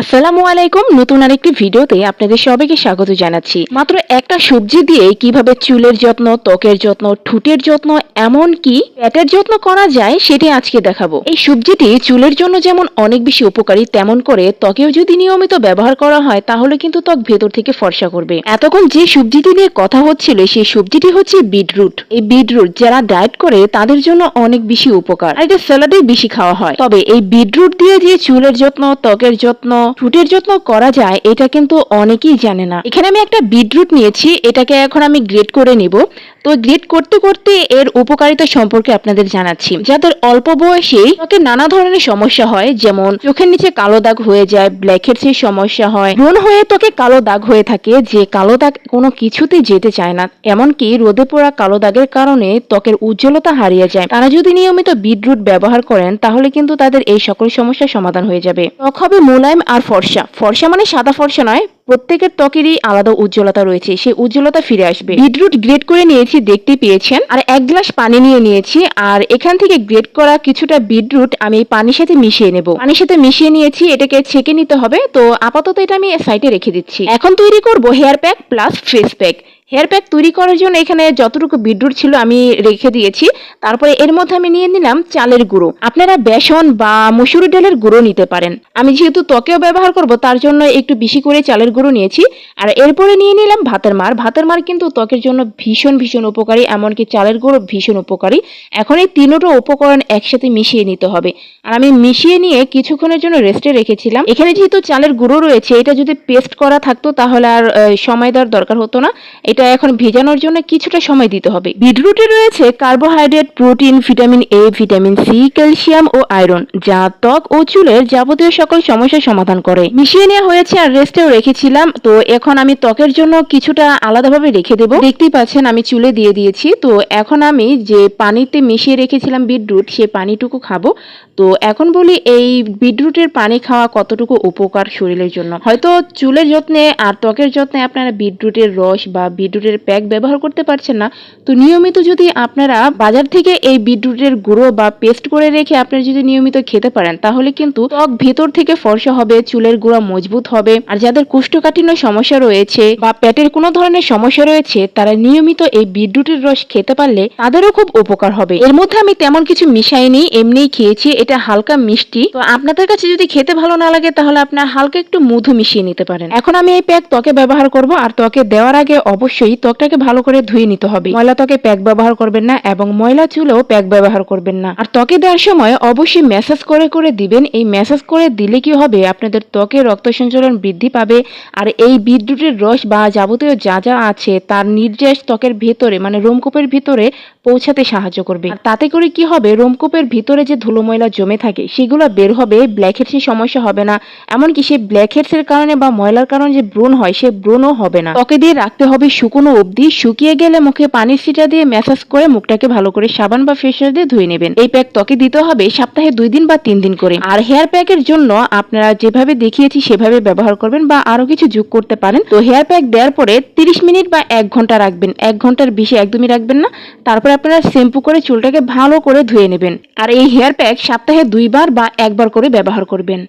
আসসালামু আলাইকুম। নতুন আরেকটি ভিডিওতে আপনাদের সবাইকে স্বাগত জানাচ্ছি। মাত্র একটা সবজি দিয়ে কীভাবে চুলের যত্ন, ত্বকের যত্ন, ঠুটের যত্ন এমন কি পেটের যত্ন করা যায় সেটি আজকে দেখাবো। এই সবজিটি চুলের জন্য যেমন অনেক বেশি উপকারী, তেমন করে ত্বকেও যদি নিয়মিত ব্যবহার করা হয়, তাহলে কিন্তু ত্বক ভেতর থেকে ফর্সা করবে। এতক্ষণ যে সবজিটি নিয়ে কথা হচ্ছিল, সেই সবজিটি হচ্ছে বিটরুট। এই বিটরুট যারা ডায়েট করে, তাদের জন্য অনেক বেশি উপকার। আর এটা স্যালাডে বেশি খাওয়া হয়। তবে এই বিটরুট দিয়ে যে চুলের যত্ন, ত্বকের যত্ন ঠুটের যত্ন করা যায়, এটা কিন্তু অনেকেই জানে না। এখানে আমি একটা বিটরুট নিয়েছি, এটাকে এখন আমি গ্রেট করে নিব। তো গ্রেট করতে করতে এর উপকারিতা সম্পর্কে আপনাদের জানাচ্ছি। যাদের অল্প বয়সেই ত্বকের নানা ধরনের সমস্যা হয়, যেমন চোখের নিচে কালো দাগ হয়ে যায় ব্ল্যাকহেডসের সমস্যা হয় ব্রণ হয়ে ত্বকে কালো দাগ হয়ে থাকে, যে কালো দাগ কোনো কিছুতে যেতে চায় না। এমনকি রোদে পোড়া কালো দাগের কারণে ত্বকের উজ্জ্বলতা হারিয়ে যায়। তারা যদি নিয়মিত বিটরুট ব্যবহার করেন, তাহলে কিন্তু তাদের এই সকল সমস্যার সমাধান হয়ে যাবে। ত্বক হবে মোলায়েম আর ফর্সা। ফর্সা মানে সাদা ফর্সা নয়, প্রত্যেকের ত্বকেরই আলাদা উজ্জ্বলতা রয়েছে, সেই উজ্জ্বলতা ফিরে আসবে। বিটরুট গ্রেট করে নিয়েছি, দেখতে পেয়েছেন। আর এক গ্লাস পানি নিয়ে নিয়েছি, আর এখান থেকে গ্রেট করা কিছুটা বিটরুট আমি পানির সাথে মিশিয়ে নেব। পানির সাথে মিশিয়ে নিয়েছি, এটাকে ছেঁকে নিতে হবে, তো আপাতত এটা আমি সাইডে রেখে দিচ্ছি। এখন তৈরি করব hair pack plus face pack. Hair pack তৈরি করার জন্য এখানে যতটুকু বিটরুট ছিল আমি রেখে দিয়েছি। তারপরে এর মধ্যে আমি নিয়ে নিলাম চালের গুঁড়ো। আপনারা বেসন বা মসুরি ডালের গুঁড়ো নিতে পারেন। আমি যেহেতু ত্বকেও ব্যবহার করব, তার জন্য একটু বেশি করে চালের গুঁড়ো নিয়েছি। আর এরপরে নিয়ে নিলাম ভাতের মার। ভাতের মার কিন্তু ত্বকের জন্য ভীষণ ভীষণ উপকারী, এমনকি চালের গুঁড়ো ভীষণ উপকারী। এখন এই তিনোটো উপকরণ একসাথে মিশিয়ে নিতে হবে। আর আমি মিশিয়ে নিয়ে কিছুক্ষণের জন্য রেস্টে রেখেছিলাম। এখানে যেহেতু চালের গুঁড়ো রয়েছে, এটা যদি পেস্ট করা থাকতো তাহলে আর সময় দেওয়ার দরকার হতো না। এটা এখন ভেজানোর জন্য কিছুটা সময় দিতে হবে। বিটরুটে রয়েছে carbohydrate, protein, vitamin A vitamin C calcium O iron, যা ত্বক ও চুলের যাবতীয় সকল সমস্যার সমাধান করে। মিশিয়ে নেওয়া হয়েছে আর রেস্টেও রেখেছিলাম, তো এখন আমি ত্বকের জন্য কিছুটা আলাদাভাবে রেখে দেবো। দেখতেই পাচ্ছেন আমি চুলে দিয়ে দিয়েছি, তো এখন আমি যে পানিতে মিশিয়ে রেখেছিলাম বিটরুট, সে পানিটুকু খাব। তো এখন বলি এই বিটরুটের পানি খাওয়া কতটুকু উপকার শরীরের জন্য? হয়তো চুলের যত্নে আর ত্বকের যত্নে আপনারা বিটরুটের রস বা বিটরুটের প্যাক ব্যবহার করতে পারছেন না। তো নিয়মিত যদি আপনারা বাজার থেকে এই বিটরুটের গুঁড়ো বা পেস্ট করে রেখে আপনারা যদি নিয়মিত খেতে পারেন, তাহলে কিন্তু ত্বক ভেতর থেকে ফর্সা হবে, চুলের গুঁড়া মজবুত হবে। আর যাদের কোষ্ঠকাঠিন্য সমস্যা রয়েছে বা পেটের কোনো ধরনের সমস্যা রয়েছে, তারা নিয়মিত এই বিটরুটের রস খেতে পারলে তাদেরও খুব উপকার হবে। এর মধ্যে আমি তেমন কিছু মিশাইনি, এমনিই খেয়েছি। এটা হালকা মিষ্টি। তো আপনাদের কাছে যদি খেতে ভালো না লাগে, তাহলে আপনার হালকা একটু মধু মিশিয়ে নিতে পারেন। এখন আমি এই প্যাক ত্বকে ব্যবহার করব। আর ত্বকে দেওয়ার আগে অবশ্যই ত্বকটাকে ভালো করে ধুয়ে নিতে হবে। ময়লা ত্বকে প্যাক ব্যবহার করবেন না এবং ময়লা চুলেও প্যাক ব্যবহার করবেন না। আর ত্বকে দেওয়ার সময় অবশ্যই ম্যাসাজ করে করে দিবেন। এই ম্যাসাজ করে দিলে কি হবে? আপনাদের ত্বকে রক্ত সঞ্চালন বৃদ্ধি পাবে। আর এই বিদ্যুতের রস বা যাবতীয় যা যা আছে, তার নির্যাস ত্বকের ভেতরে মানে রোমকূপের ভিতরে পৌঁছাতে সাহায্য করবে। তাতে করে কি হবে? রোমকূপের ভিতরে যে ধুলো ময়লা জমে থাকে, সেগুলো বের হবে। ব্ল্যাক হেডসের সমস্যা হবে না। এমনকি সেই ব্ল্যাক হেডসের কারণে বা ময়লার কারণে যে ব্রণ হয়, সে ব্রণও হবে না। ত্বকে দিয়ে রাখতে হবে শুকনো অবধি শুকিয়ে গেলে মুখে পানির ছিটা দিয়ে ম্যাসাজ করে মুখটাকে ভালো করে সাবান বা ফেসার দিয়ে ধুয়ে নেবেন। এই প্যাক ত্বকে দিতে হবে সপ্তাহে দুই দিন বা তিন দিন করে। আর হেয়ার প্যাকের জন্য আপনারা যেভাবে দেখিয়েছি সেভাবে ব্যবহার করবেন বা আরও কিছু যোগ করতে পারেন। তো হেয়ার প্যাক দেওয়ার পরে তিরিশ মিনিট বা এক ঘণ্টা রাখবেন। এক ঘণ্টার বেশি একদমই রাখবেন না। তারপরে আপনারা শ্যাম্পু করে চুলটাকে ভালো করে ধুয়ে নেবেন। আর এই হেয়ার প্যাক সপ্তাহে দুইবার বা একবার করে ব্যবহার করবেন।